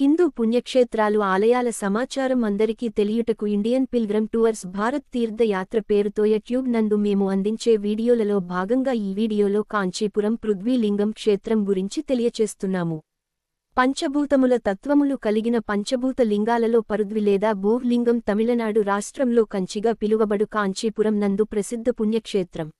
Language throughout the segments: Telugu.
హిందూ పుణ్యక్షేత్రాలు ఆలయాల సమాచారం అందరికీ తెలియుటకు ఇండియన్ పిల్గ్రమ్ టూర్స్ భారత్ తీర్థయాత్ర పేరుతో యూట్యూబ్ నందు మేము అందించే వీడియోలలో భాగంగా ఈ వీడియోలో కాంచీపురం పృథ్వీలింగం క్షేత్రం గురించి తెలియచేస్తున్నాము. పంచభూతముల తత్వములు కలిగిన పంచభూత లింగాలలో పరుద్వి లేదా భూలింగం తమిళనాడు రాష్ట్రంలో కంచిగా పిలువబడు కాంచీపురం నందు ప్రసిద్ధ పుణ్యక్షేత్రం.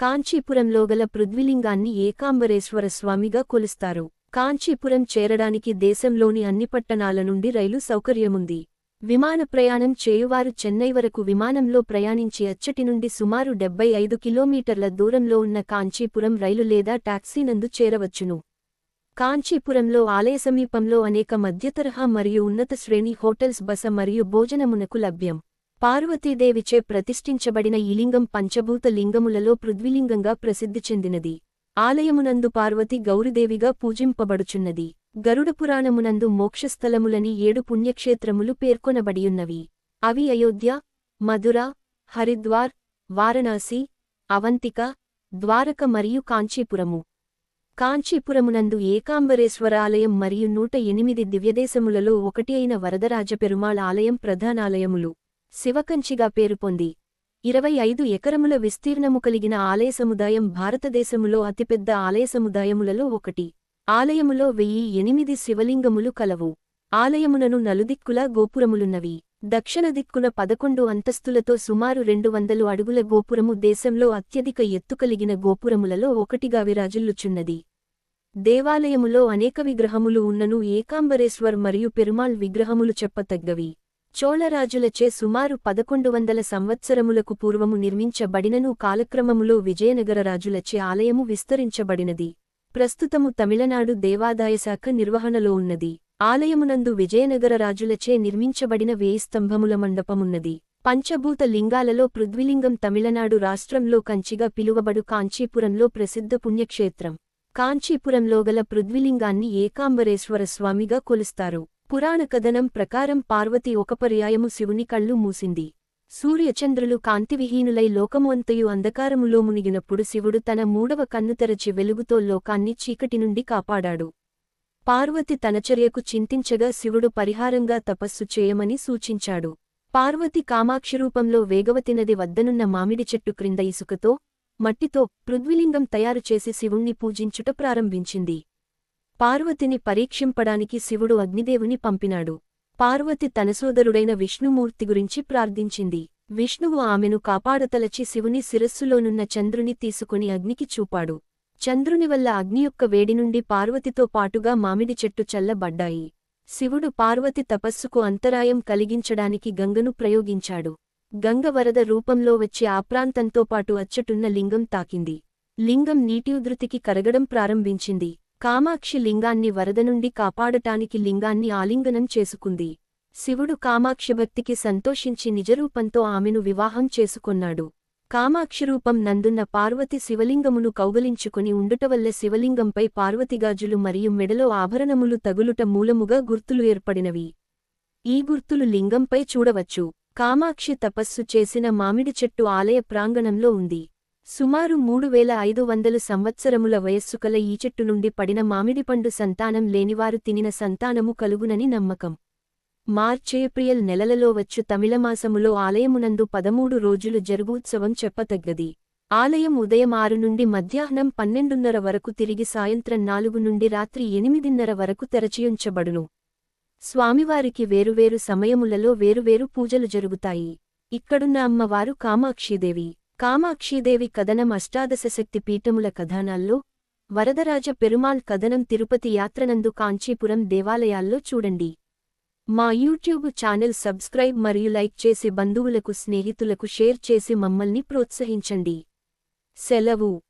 కాంచీపురంలో గల పృథ్వీలింగాన్ని ఏకాంబరేశ్వర స్వామిగా కొలుస్తారు. కాంచీపురం చేరడానికి దేశంలోని అన్ని పట్టణాల నుండి రైలు సౌకర్యముంది. విమాన ప్రయాణం చేయువారు చెన్నై వరకు విమానంలో ప్రయాణించి అచ్చటి నుండి సుమారు డెబ్బై ఐదు కిలోమీటర్ల దూరంలో ఉన్న కాంచీపురం రైలు లేదా టాక్సీ నందు చేరవచ్చును. కాంచీపురంలో ఆలయ సమీపంలో అనేక మధ్యతరహా మరియు ఉన్నత శ్రేణి హోటల్స్ బస మరియు భోజనమునకు లభ్యం. పార్వతీదేవిచే ప్రతిష్ఠించబడిన ఈ లింగం పంచభూత లింగములలో పృథ్వీలింగంగా ప్రసిద్ధి చెందినది. ఆలయమునందు పార్వతి గౌరిదేవిగా పూజింపబడుచున్నది. గరుడపురాణమునందు మోక్షస్థలములని ఏడు పుణ్యక్షేత్రములు పేర్కొనబడియున్నవి. అవి అయోధ్య మధుర హరిద్వార్ వారణాసి అవంతిక ద్వారక మరియు కాంచీపురము. కాంచీపురమునందు ఏకాంబరేశ్వర ఆలయం మరియు నూట ఎనిమిది దివ్యదేశములలో ఒకటి అయిన వరదరాజ పెరుమాళ్ ఆలయం ప్రధానాలయములు. శివకంచిగా పేరు పొంది. ఇరవై ఐదు ఎకరముల విస్తీర్ణము కలిగిన ఆలయ సముదాయం భారతదేశములో అతిపెద్ద ఆలయ సముదాయములలో ఒకటి. ఆలయములో వెయ్యి ఎనిమిది శివలింగములు కలవు. ఆలయమునను నలుదిక్కులా గోపురములున్నవి. దక్షిణ దిక్కున పదకొండు అంతస్తులతో సుమారు రెండు వందలు అడుగుల గోపురము దేశంలో అత్యధిక ఎత్తు కలిగిన గోపురములలో ఒకటిగా విరాజిల్లుచున్నది దేవాలయములో అనేక విగ్రహములు ఉన్నను ఏకాంబరేశ్వర్ మరియు పెరుమాళ్ విగ్రహములు చెప్పతగ్గవి. చోళరాజులచే సుమారు పదకొండు వందల సంవత్సరములకు పూర్వము నిర్మించబడినను కాలక్రమములో విజయనగర రాజులచే ఆలయము విస్తరించబడినది. ప్రస్తుతము తమిళనాడు దేవాదాయశాఖ నిర్వహణలో ఉన్నది. ఆలయమునందు విజయనగర రాజులచే నిర్మించబడిన వేయిస్తంభముల మండపమున్నది. పంచభూత లింగాలలో పృథ్వీలింగం తమిళనాడు రాష్ట్రంలో కంచిగా పిలువబడు కాంచీపురంలో ప్రసిద్ధ పుణ్యక్షేత్రం. కాంచీపురంలో గల పృథ్వీలింగాన్ని ఏకాంబరేశ్వర స్వామిగా కొలుస్తారు. పురాణ కథనం ప్రకారం పార్వతి ఒక పర్యాయము శివుని కళ్ళు మూసింది. సూర్యచంద్రులు కాంతివిహీనులై లోకమువంతయు అంధకారములో మునిగినప్పుడు శివుడు తన మూడవ కన్ను తెరచి వెలుగుతో లోకాన్ని చీకటి నుండి కాపాడాడు. పార్వతి తన చర్యకు చింతించగా శివుడు పరిహారంగా తపస్సు చేయమని సూచించాడు. పార్వతి కామాక్షిరూపంలో వేగవతినది వేగవతి నది వద్దనున్న మామిడి చెట్టు క్రింద ఇసుకతో మట్టితో పృథ్వీలింగం తయారుచేసి శివుణ్ణి పూజించుట ప్రారంభించింది. పార్వతిని పరీక్షింపడానికి శివుడు అగ్నిదేవుని పంపినాడు. పార్వతి తన సోదరుడైన విష్ణుమూర్తి గురించి ప్రార్థించింది. విష్ణువు ఆమెను కాపాడతలచి శివుని శిరస్సులోనున్న చంద్రుని తీసుకుని అగ్నికి చూపాడు. చంద్రుని వల్ల అగ్ని యొక్క వేడి నుండి పార్వతితో పాటుగా మామిడి చెట్టు చల్లబడ్డాయి. శివుడు పార్వతి తపస్సుకు అంతరాయం కలిగించడానికి గంగను ప్రయోగించాడు. గంగ వరద రూపంలో వచ్చి ఆ ప్రాంతంతో పాటు అచ్చటున్న లింగం తాకింది. లింగం నీటి ఉధృతికి కరగడం ప్రారంభించింది. కామాక్షి లింగాన్ని వరద నుండి కాపాడటానికి లింగాన్ని ఆలింగనం చేసుకుంది. శివుడు కామాక్షిభక్తికి సంతోషించి నిజరూపంతో ఆమెను వివాహం చేసుకొన్నాడు. కామాక్షిరూపం నందున్న పార్వతి శివలింగమును కౌగలించుకుని ఉండుటవల్ల శివలింగంపై పార్వతిగాజులు మరియు మెడలో ఆభరణములు తగులుట మూలముగా గుర్తులు ఏర్పడినవి. ఈ గుర్తులు లింగంపై చూడవచ్చు. కామాక్షి తపస్సు చేసిన మామిడి చెట్టు ఆలయ ప్రాంగణంలో ఉంది. సుమారు మూడు వేల ఐదు వందలు సంవత్సరముల వయస్సు కల ఈ చెట్టు నుండి పడిన మామిడిపండు సంతానం లేనివారు తినిన సంతానము కలుగునని నమ్మకం. మార్చేప్రియల్ నెలలలో వచ్చు తమిళమాసములో ఆలయమునందు పదమూడు రోజులు జరుగుత్సవం చెప్పతగ్గది. ఆలయం ఉదయం ఆరు నుండి మధ్యాహ్నం పన్నెండున్నర వరకు తిరిగి సాయంత్రం నాలుగు నుండి రాత్రి ఎనిమిదిన్నర వరకు తెరచియుంచబడును. స్వామివారికి వేరువేరు సమయములలో వేరువేరు పూజలు జరుగుతాయి. ఇక్కడున్న అమ్మవారు కామాక్షీదేవి. కామాక్షీదేవి కథనం అష్టాదశశక్తి పీఠముల కథనాల్లో వరదరాజ పెరుమాళ్ కథనం తిరుపతి యాత్రనందు కాంచీపురం దేవాలయాల్లో చూడండి. మా యూట్యూబ్ ఛానల్ సబ్స్క్రైబ్ మరియు లైక్ చేసి బంధువులకు స్నేహితులకు షేర్ చేసి మమ్మల్ని ప్రోత్సహించండి. సెలవు.